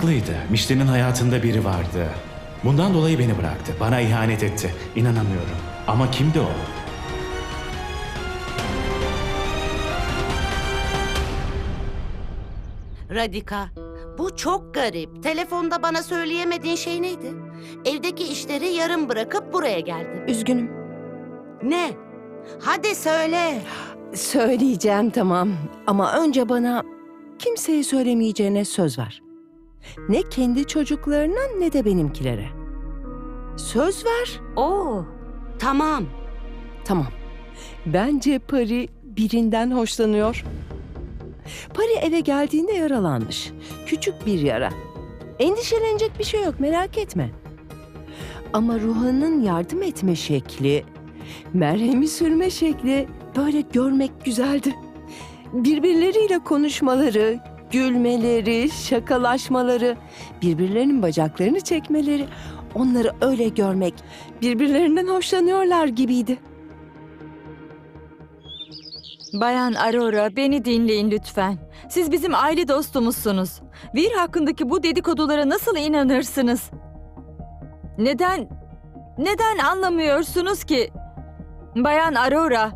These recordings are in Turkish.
Haklıydı. Mişli'nin hayatında biri vardı. Bundan dolayı beni bıraktı. Bana ihanet etti. İnanamıyorum. Ama kimdi o? Radika, bu çok garip. Telefonda bana söyleyemediğin şey neydi? Evdeki işleri yarım bırakıp buraya geldin. Üzgünüm. Ne? Hadi söyle. Söyleyeceğim tamam. Ama önce bana kimseye söylemeyeceğine söz ver. Ne kendi çocuklarına ne de benimkilere. Söz ver. Oo, tamam. Tamam. Bence Pari birinden hoşlanıyor. Pari eve geldiğinde yaralanmış. Küçük bir yara. Endişelenecek bir şey yok merak etme. Ama Ruhan'ın yardım etme şekli, merhemi sürme şekli böyle görmek güzeldi. Birbirleriyle konuşmaları, gülmeleri, şakalaşmaları, birbirlerinin bacaklarını çekmeleri, onları öyle görmek, birbirlerinden hoşlanıyorlar gibiydi. Bayan Aurora beni dinleyin lütfen. Siz bizim aile dostumuzsunuz. Vir hakkındaki bu dedikodulara nasıl inanırsınız? Neden, neden anlamıyorsunuz ki? Bayan Aurora,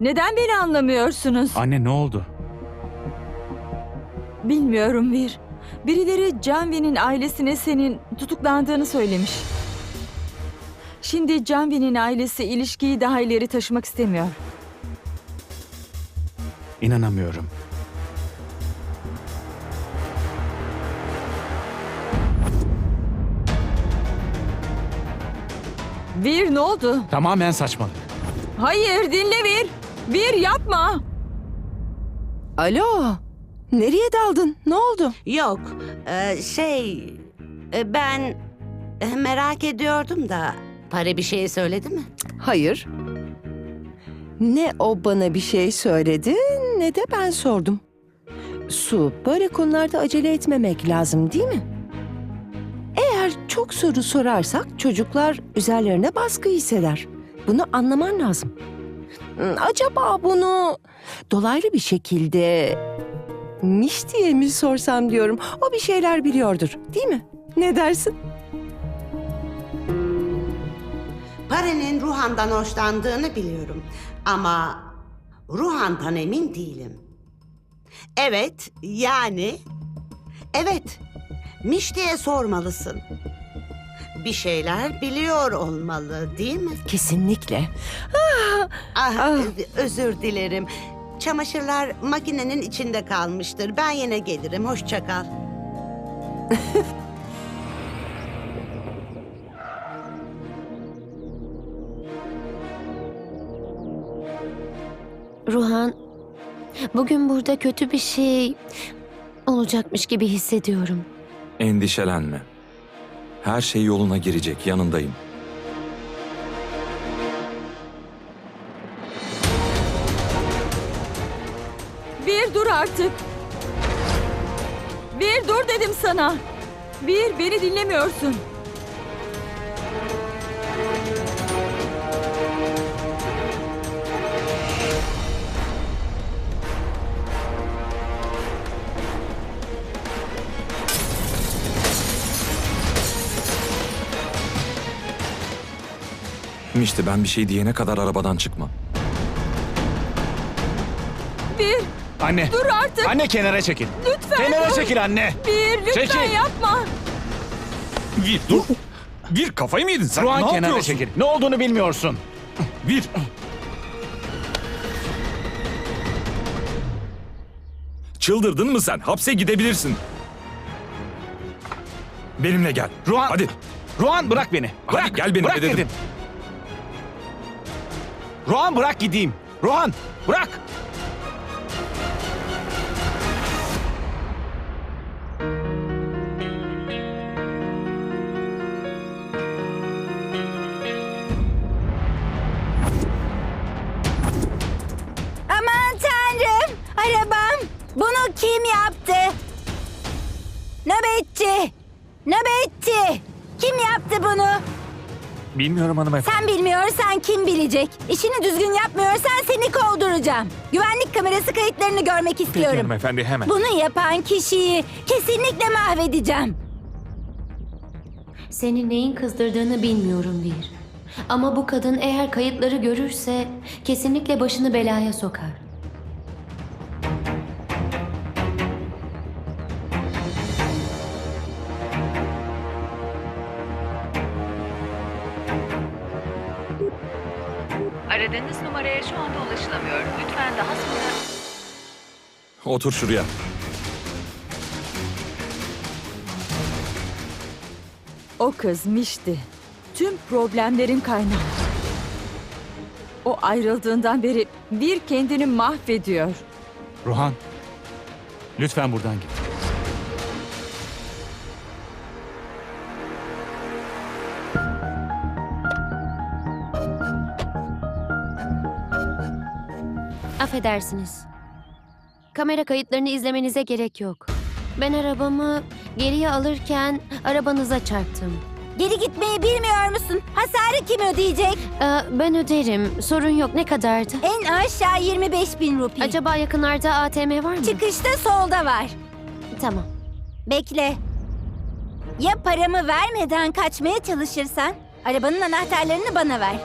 neden beni anlamıyorsunuz? Anne ne oldu? Bilmiyorum Vir. Birileri Canvi'nin ailesine senin tutuklandığını söylemiş. Şimdi Canvi'nin ailesi ilişkiyi daha ileri taşımak istemiyor. İnanamıyorum. Vir ne oldu? Tamamen saçmalık. Hayır dinle Vir. Vir yapma. Alo, nereye daldın? Ne oldu? Yok, e, şey... e, ben e, merak ediyordum da... Pare bir şey söyledi mi? Hayır. Ne o bana bir şey söyledi ne de ben sordum. Su, böyle konularda acele etmemek lazım değil mi? Eğer çok soru sorarsak çocuklar üzerlerine baskı hisseder. Bunu anlaman lazım. Hmm, Acaba bunu dolaylı bir şekilde Miş diye mi sorsam diyorum. O bir şeyler biliyordur değil mi? Ne dersin? Pare'nin Ruhan'dan hoşlandığını biliyorum. Ama Ruhan'dan emin değilim. Evet, yani... Evet, Mişti'ye sormalısın. Bir şeyler biliyor olmalı değil mi? Kesinlikle. Ah, Ah. özür dilerim. Çamaşırlar makinenin içinde kalmıştır. Ben yine gelirim. Hoşça kal. Ruhan, bugün burada kötü bir şey olacakmış gibi hissediyorum. Endişelenme. Her şey yoluna girecek, yanındayım. Bir dur artık. Bir dur dedim sana. Bir beni dinlemiyorsun. İşte ben bir şey diyene kadar arabadan çıkma. Bir Anne. dur artık. Anne kenara çekil. Lütfen Kenara dur. çekil anne. Bir lütfen Çekil. yapma. Bir dur. Bir kafayı mı yedin sen? Ruhan ne kenara yapıyorsun? çekil. Ne olduğunu bilmiyorsun. Bir. Çıldırdın mı sen? Hapse gidebilirsin. Benimle gel. Ruhan. Hadi. Ruhan bırak beni. Hadi Bırak. gel benimle bırak dedim. Ruhan bırak gideyim. Ruhan bırak. Kim yaptı? Nöbetçi! Nöbetçi! Kim yaptı bunu? Bilmiyorum hanımefendi. Sen bilmiyorsan kim bilecek? İşini düzgün yapmıyorsan seni kovduracağım. Güvenlik kamerası kayıtlarını görmek Peki istiyorum. hanımefendi hemen. Bunu yapan kişiyi kesinlikle mahvedeceğim. Seni neyin kızdırdığını bilmiyorum Vir. Ama bu kadın eğer kayıtları görürse kesinlikle başını belaya sokar. Aradığınız numaraya şu anda ulaşılamıyor. Lütfen daha sonra... Otur şuraya. O kız Mişti. Tüm problemlerin kaynağı. O ayrıldığından beri bir kendini mahvediyor. Ruhan, lütfen buradan git. Affedersiniz. Kamera kayıtlarını izlemenize gerek yok. Ben arabamı geriye alırken arabanıza çarptım. Geri gitmeyi bilmiyor musun? Hasarı kim ödeyecek? Ee, ben öderim. Sorun yok. Ne kadardı? En aşağı 25 bin rupi. Acaba yakınlarda ATM var mı? Çıkışta solda var. Tamam. Bekle. Ya paramı vermeden kaçmaya çalışırsan? Arabanın anahtarlarını bana ver.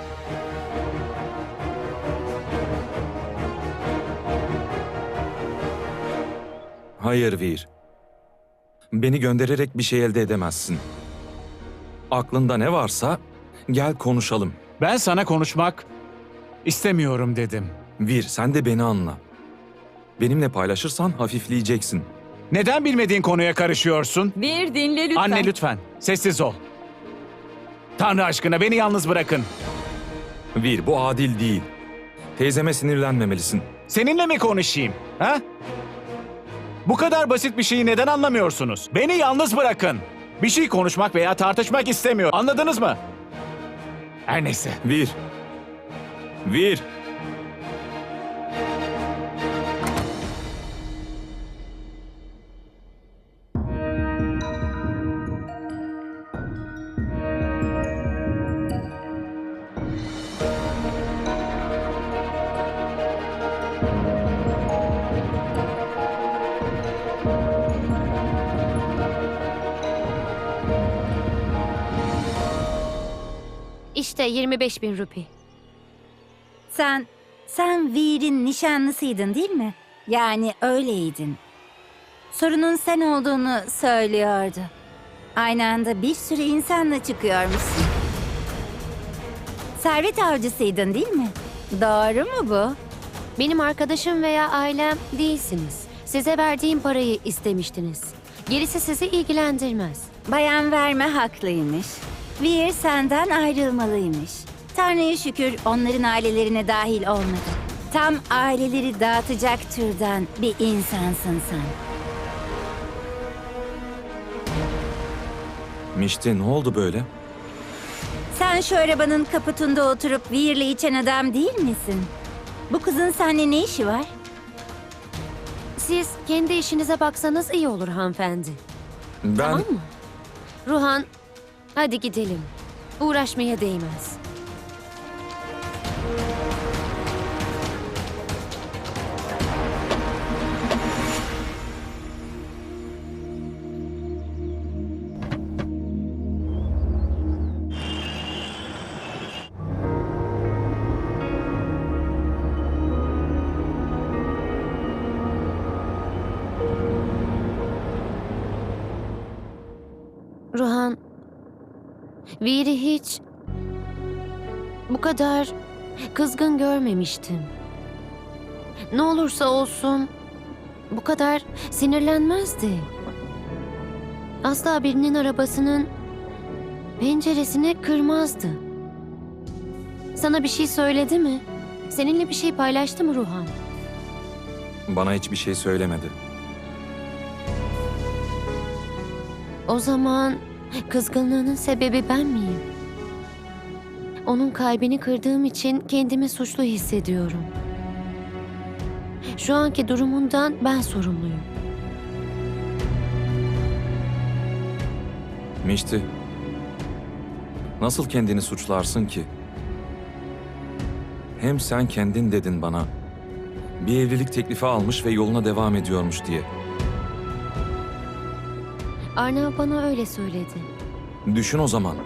Hayır Vir. Beni göndererek bir şey elde edemezsin. Aklında ne varsa gel konuşalım. Ben sana konuşmak istemiyorum dedim. Vir sen de beni anla. Benimle paylaşırsan hafifleyeceksin. Neden bilmediğin konuya karışıyorsun? Bir dinle lütfen. Anne lütfen, sessiz ol. Tanrı aşkına beni yalnız bırakın. Vir bu adil değil. Teyzeme sinirlenmemelisin. Seninle mi konuşayım? Ha? Bu kadar basit bir şeyi neden anlamıyorsunuz? Beni yalnız bırakın. Bir şey konuşmak veya tartışmak istemiyor. Anladınız mı? Her neyse. Vir. Vir. 25 bin rupi. Sen, sen Veer'in nişanlısıydın değil mi? Yani öyleydin. Sorunun sen olduğunu söylüyordu. Aynı anda bir sürü insanla çıkıyormuşsun. Servet avcısıydın değil mi? Doğru mu bu? Benim arkadaşım veya ailem değilsiniz. Size verdiğim parayı istemiştiniz. Gerisi sizi ilgilendirmez. Bayan verme haklıymış. Veer senden ayrılmalıymış. Tanrı'ya şükür onların ailelerine dahil olmadı. Tam aileleri dağıtacak türden bir insansın sen. Mişti ne oldu böyle? Sen şu arabanın kaputunda oturup Veer'le içen adam değil misin? Bu kızın seninle ne işi var? Siz kendi işinize baksanız iyi olur hanımefendi. Ben... Tamam mı? Ruhan, hadi gidelim. Uğraşmaya değmez. Viri hiç bu kadar kızgın görmemiştim. Ne olursa olsun bu kadar sinirlenmezdi. Asla birinin arabasının penceresini kırmazdı. Sana bir şey söyledi mi? Seninle bir şey paylaştı mı Ruhan? Bana hiçbir şey söylemedi. O zaman kızgınlığının sebebi ben miyim? Onun kalbini kırdığım için kendimi suçlu hissediyorum. Şu anki durumundan ben sorumluyum. Mişti. Nasıl kendini suçlarsın ki? Hem sen kendin dedin bana. Bir evlilik teklifi almış ve yoluna devam ediyormuş diye. Arnav bana öyle söyledi. Düşün o zaman.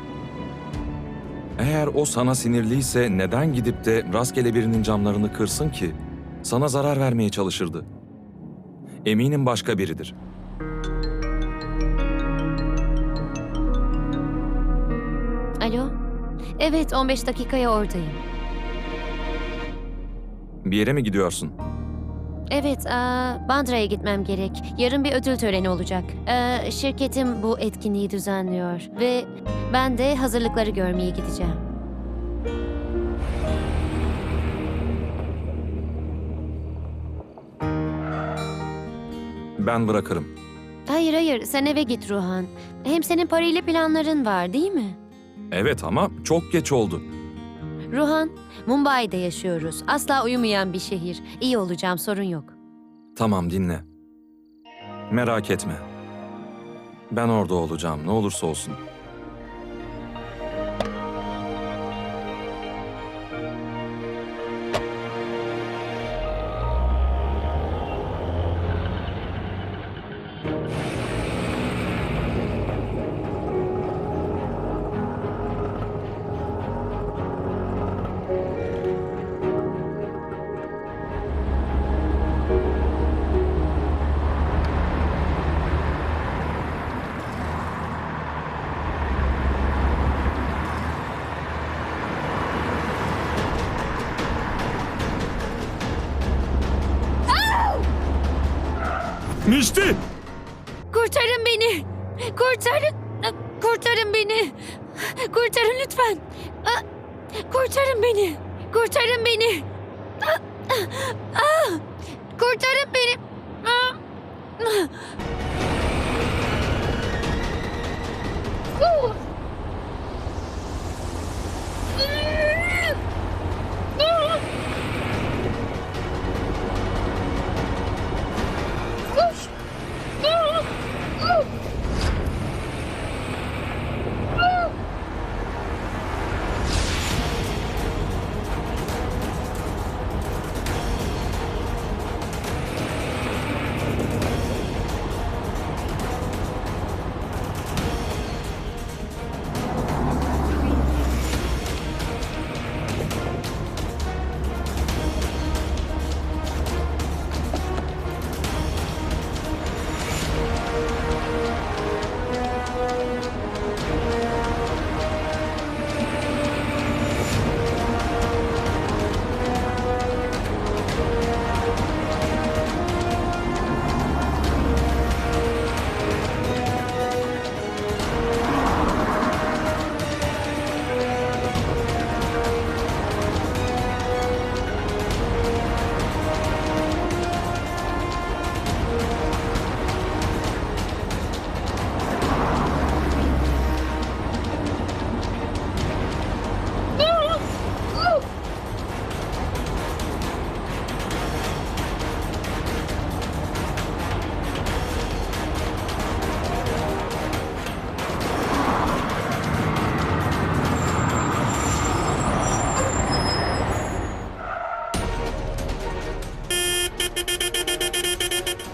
Eğer o sana sinirliyse neden gidip de rastgele birinin camlarını kırsın ki? Sana zarar vermeye çalışırdı. Eminim başka biridir. Alo? Evet 15 dakikaya oradayım. Bir yere mi gidiyorsun? Evet, aa, Bandra'ya gitmem gerek. Yarın bir ödül töreni olacak. Ee, şirketim bu etkinliği düzenliyor ve ben de hazırlıkları görmeye gideceğim. Ben bırakırım. Hayır hayır, sen eve git Ruhan. Hem senin parayla planların var değil mi? Evet ama çok geç oldu. Ruhan, Mumbai'de yaşıyoruz. Asla uyumayan bir şehir. İyi olacağım, sorun yok. Tamam dinle. Merak etme. Ben orada olacağım ne olursa olsun. Mişti! Kurtarın beni! Kurtarın! Kurtarın beni! Kurtarın lütfen! Kurtarın beni! Kurtarın beni! Kurtarın beni!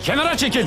Kenara çekil!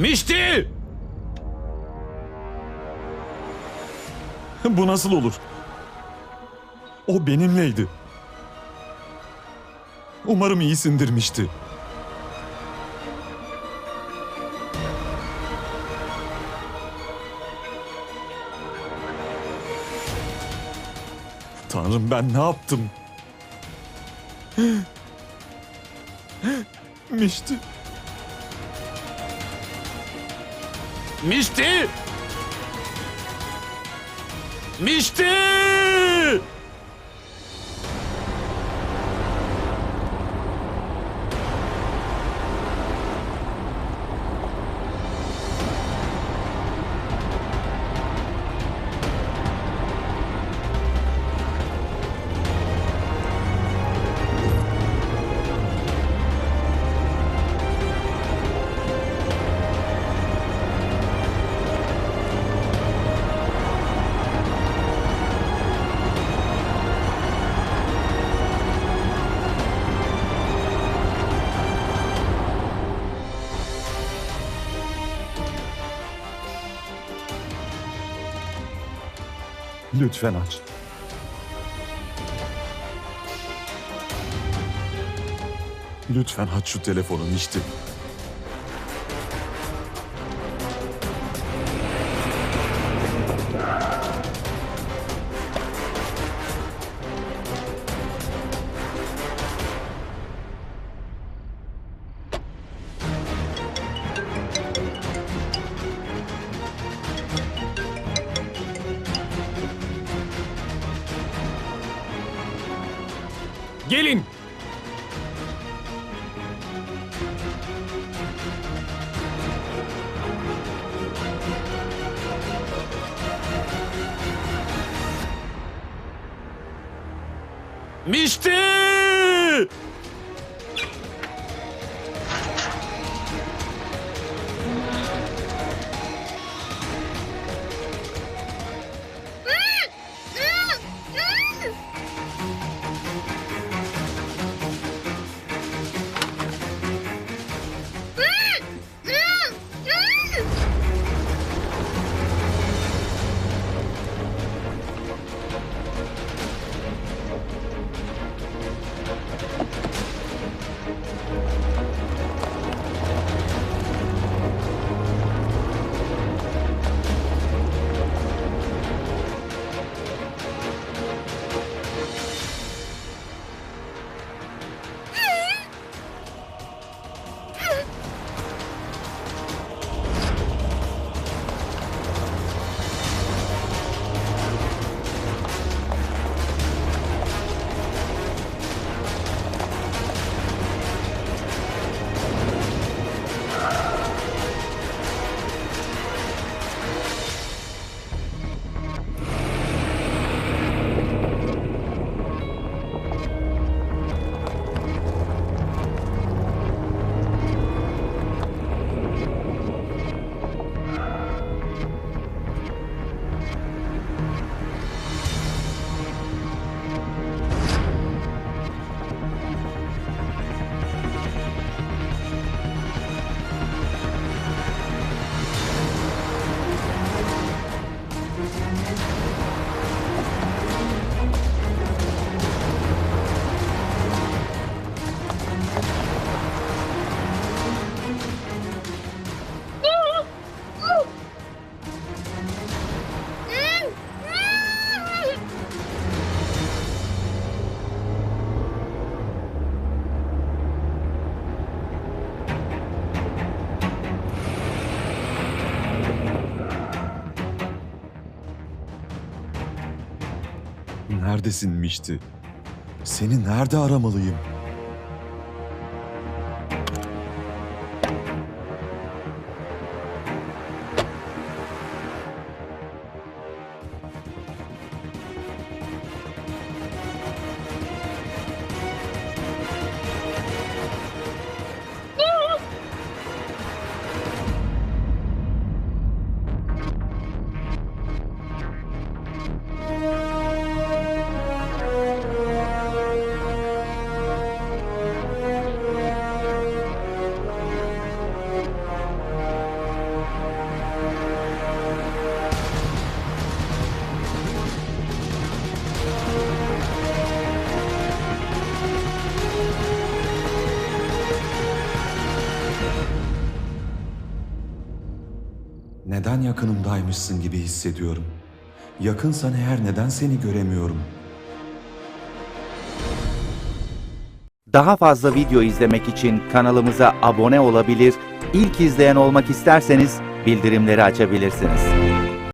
Mişti! Bu nasıl olur? O benimleydi. Umarım iyisindir Mişti. Tanrım ben ne yaptım? Mişti. Mişti! Mişti! Lütfen aç. Lütfen aç şu telefonu Mişti. Gelin! Neredesin Mişti? Seni nerede aramalıyım? Neden yakınımdaymışsın gibi hissediyorum? Yakınsan eğer neden seni göremiyorum? Daha fazla video izlemek için kanalımıza abone olabilir, ilk izleyen olmak isterseniz bildirimleri açabilirsiniz.